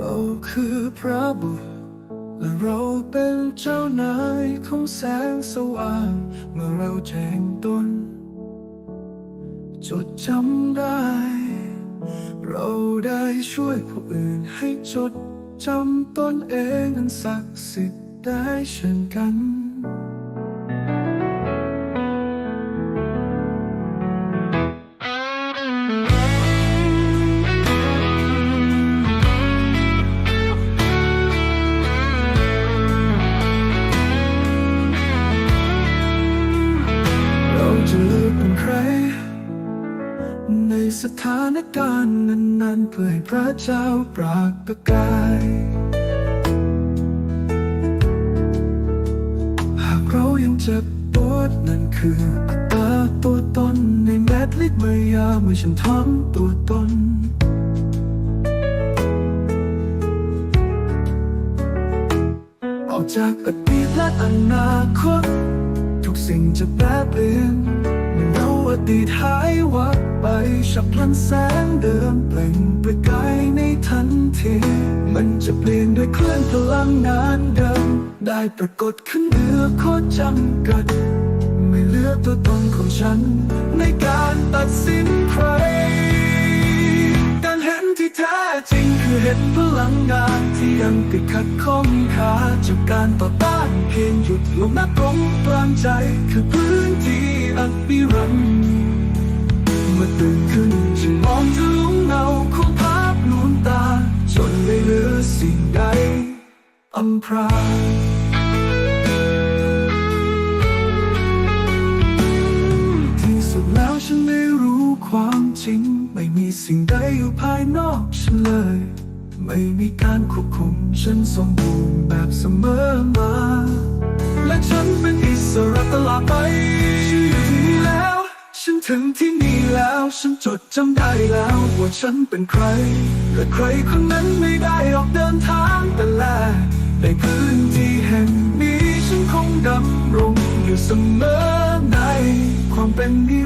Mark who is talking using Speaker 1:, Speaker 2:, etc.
Speaker 1: ราคือพระบุตรและเราเป็นเจ้านายของแสงสว่าง เมื่อเราแจ้งตนจดจำได้ เราได้ช่วยผู้อื่นให้จดจำตนเองอันศักดิ์สิทธิ์ได้เช่นกัน ในสถานการณ์นั้นๆ เพื่อให้พระเจ้าปรากฏกาย หากเรายังเจ็บปวดนั่นคืออัตราตัวตนในแมตลิดเมียาเมื่อฉันทำตัวตนออกจากอดีตและอนาคตทุกสิ่งจะแปรเปลี่ยน เมื่อเราอดีตหายวับไปฉับพลันแสงเดิมเปล่งประกายในทันที มันจะเปลี่ยนด้วยคลื่นพลังงานเดิม ได้ปรากฏขึ้นเหนือโคจำกัด ไม่เลือตัวตนของฉัน ในการตัดสินใคร การเห็นที่แท้จริงคือเห็นพลังงานที่ยังติดขัดข้องขาจากการต่อต้านเพียงหยุดลงนักรงกลางใจคือพื้นที่ อำพรางที่สุดแล้วฉันได้รู้ความจริง ไม่มีสิ่งใดอยู่ภายนอกฉันเลย ไม่มีการควบคุมฉันสมบูรณ์แบบเสมอมา และฉันเป็นอิสระตลอดไปฉันอยู่ที่นี่แล้ว ฉันถึงที่นี่แล้ว ฉันจดจำได้แล้วว่าฉันเป็นใคร และใครคนนั้นไม่ได้ออกเดินทางแต่แรก ในพื้นที่แห่งนี้ฉันคงดำรงอยู่เสมอในความเป็นนิ